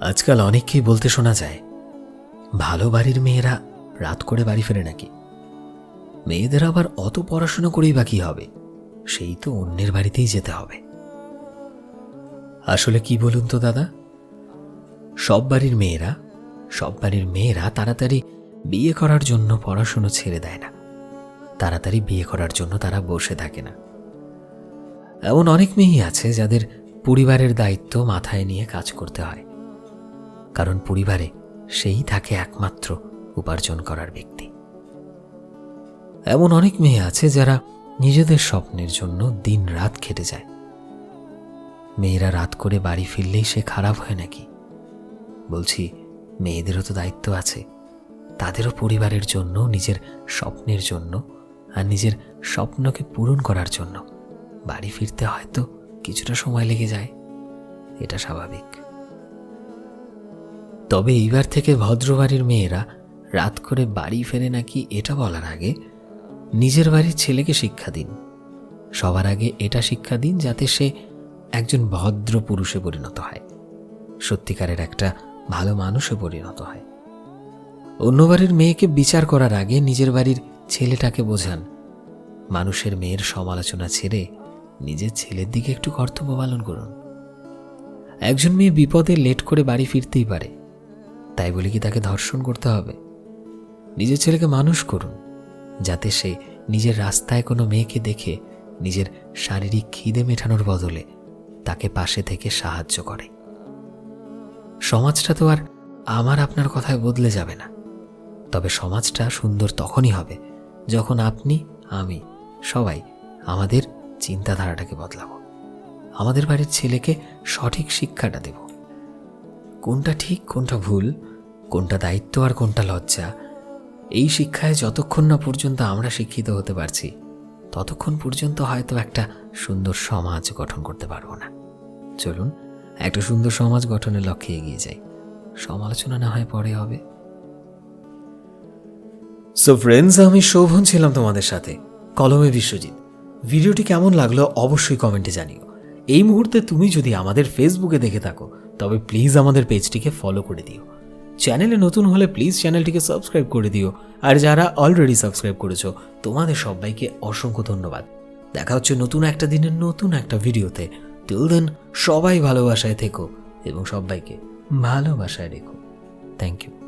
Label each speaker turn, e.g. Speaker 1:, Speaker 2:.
Speaker 1: আজকাল অনেককেই বলতে শোনা যায়, ভালো বাড়ির মেয়েরা রাত করে বাড়ি ফেরে নাকি? মেয়েদের আবার অত পড়াশোনা করেই বাকি হবে? সেই তো অন্যের বাড়িতেই যেতে হবে। আসলে কি বলুন তো দাদা? সব বাড়ির মেয়েরা, সব বাড়ির মেয়েরা তাড়াতাড়ি বিয়ে করার জন্য পড়াশুনো ছেড়ে দেয় না। তাড়াতাড়ি বিয়ে করার জন্য তারা বসে থাকে না। এমন অনেক মেয়েই আছে যাদের পরিবারের দায়িত্ব মাথায় নিয়ে কাজ করতে হয়। কারণ পরিবারে সেই থাকে একমাত্র উপার্জন করার ব্যক্তি। এমন অনেক মেয়ে আছে যারা নিজেদের স্বপ্নের জন্য দিন রাত খেটে যায়। মেয়েরা রাত করে বাড়ি ফিরলেই সে খারাপ হয় নাকি? বলছি, মেয়েদেরও তো দায়িত্ব আছে। তাদেরও পরিবারের জন্য, নিজের স্বপ্নের জন্য আর নিজের স্বপ্নকে পূরণ করার জন্য। বাড়ি ফিরতে হয়তো কিছুটা সময় লেগে যায়। এটা স্বাভাবিক। তবে এইবার থেকে ভদ্রবাড়ির মেয়েরা রাত করে বাড়ি ফেরে নাকি এটা বলার আগে নিজের বাড়ির ছেলেকে শিক্ষা দিন। সবার আগে এটা শিক্ষা দিন যাতে সে একজন ভদ্র পুরুষে পরিণত হয়। সত্যিকারের একটা ভালো মানুষে পরিণত হয়। অন্য বাড়ির মেয়েকে বিচার করার আগে নিজের বাড়ির ছেলেটাকে বোঝান। মানুষের মেয়ের সমালোচনা ছেড়ে নিজের ছেলের দিকে একটু কর্তব্য পালন করুন। একজন মেয়ে বিপদে লেট করে বাড়ি ফিরতেই পারে। তাই বলে কি তাকে ধর্ষণ করতে হবে? নিজের ছেলেকে মানুষ করুন, যাতে সে নিজের রাস্তায় কোনো মেয়েকে দেখে নিজের শারীরিক খিদে মেটানোর বদলে তাকে পাশে থেকে সাহায্য করে। সমাজটা তো আর আমার আপনার কথায় বদলে যাবে না। তবে সমাজটা সুন্দর তখনই হবে যখন আপনি, আমি সবাই আমাদের চিন্তাধারাটাকে বদলাবো। আমাদের বাড়ির ছেলেকে সঠিক শিক্ষাটা দেব। কোনটা ঠিক, কোনটা ভুল, কোনটা দায়িত্ব আর কোনটা লজ্জা, এই শিক্ষায় যতক্ষণ না পর্যন্ত আমরা শিক্ষিত হতে পারছি, ততক্ষণ পর্যন্ত হয়তো একটা সুন্দর সমাজ গঠন করতে পারব না। চলুন, একটা সুন্দর সমাজ গঠনের লক্ষ্যে এগিয়ে যাই। সমালোচনা না হয় পরে হবে। সো ফ্রেন্ডস আমি শোভন ছিলাম তোমাদের সাথে। কলমে বিশ্বজিৎ। ভিডিওটি কেমন লাগল অবশ্যই কমেন্টে জানিও। এই মুহূর্তে তুমি যদি আমাদের ফেসবুকে দেখে থাকো তবে প্লিজ আমাদের পেজটিকে ফলো করে দিও। চ্যানেলে নতুন হলে প্লিজ চ্যানেলটিকে সাবস্ক্রাইব করে দিও। আর যারা অলরেডি সাবস্ক্রাইব করেছ, তোমাদের সবাইকে অসংখ্য ধন্যবাদ। দেখা হচ্ছে নতুন একটা দিনের নতুন একটা ভিডিওতে টিল দেন সবাই ভালোবাসায় থেকো এবং সবাইকে ভালোবাসায় রেখো। Thank you